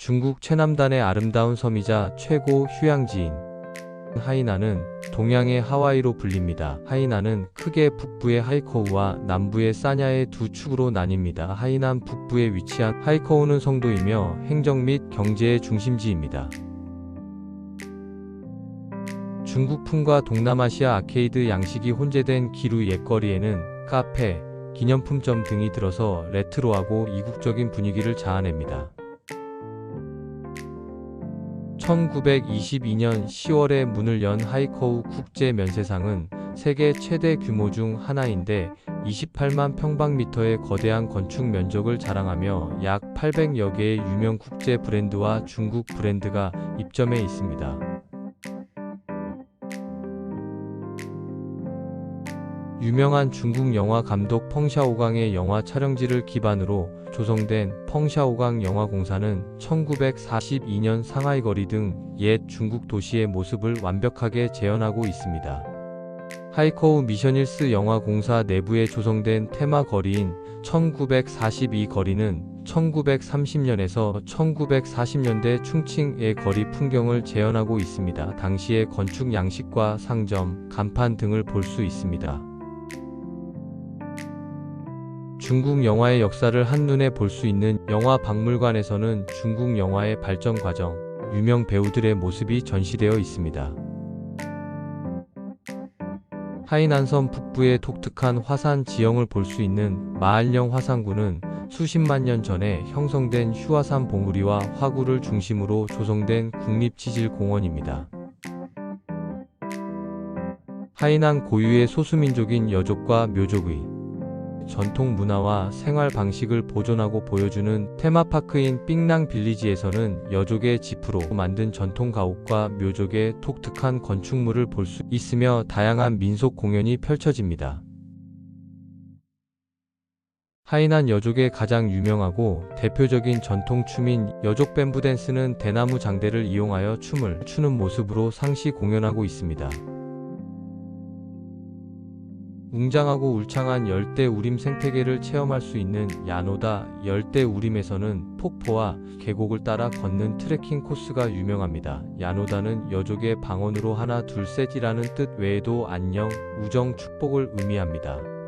중국 최남단의 아름다운 섬이자 최고 휴양지인 하이난은 동양의 하와이로 불립니다. 하이난은 크게 북부의 하이커우와 남부의 사냐의 두 축으로 나뉩니다. 하이난 북부에 위치한 하이커우는 성도이며 행정 및 경제의 중심지입니다. 중국풍과 동남아시아 아케이드 양식이 혼재된 기루 옛거리에는 카페, 기념품점 등이 들어서 레트로하고 이국적인 분위기를 자아냅니다. 1922년 10월에 문을 연 하이커우 국제 면세상은 세계 최대 규모 중 하나인데 28만 평방미터의 거대한 건축 면적을 자랑하며 약 800여 개의 유명 국제 브랜드와 중국 브랜드가 입점해 있습니다. 유명한 중국 영화 감독 펑샤오강의 영화 촬영지를 기반으로 조성된 펑샤오강 영화공사는 1942년 상하이 거리 등 옛 중국 도시의 모습을 완벽하게 재현하고 있습니다. 하이커우 미션힐스 영화공사 내부에 조성된 테마 거리인 1942 거리는 1930년에서 1940년대 충칭의 거리 풍경을 재현하고 있습니다. 당시의 건축 양식과 상점, 간판 등을 볼 수 있습니다. 중국 영화의 역사를 한눈에 볼 수 있는 영화 박물관에서는 중국 영화의 발전 과정, 유명 배우들의 모습이 전시되어 있습니다. 하이난섬 북부의 독특한 화산 지형을 볼 수 있는 마한령 화산구는 수십만 년 전에 형성된 휴화산 봉우리와 화구를 중심으로 조성된 국립지질공원입니다. 하이난 고유의 소수민족인 여족과 묘족의 전통 문화와 생활 방식을 보존하고 보여주는 테마파크인 삥낭 빌리지에서는 여족의 지프로 만든 전통 가옥과 묘족의 독특한 건축물을 볼 수 있으며 다양한 민속 공연이 펼쳐집니다. 하이난 여족의 가장 유명하고 대표적인 전통 춤인 여족 뱀부 댄스는 대나무 장대를 이용하여 춤을 추는 모습으로 상시 공연하고 있습니다. 웅장하고 울창한 열대 우림 생태계를 체험할 수 있는 야노다 열대 우림에서는 폭포와 계곡을 따라 걷는 트레킹 코스가 유명합니다. 야노다는 여족의 방언으로 하나 둘 셋이라는 뜻 외에도 안녕, 우정, 축복을 의미합니다.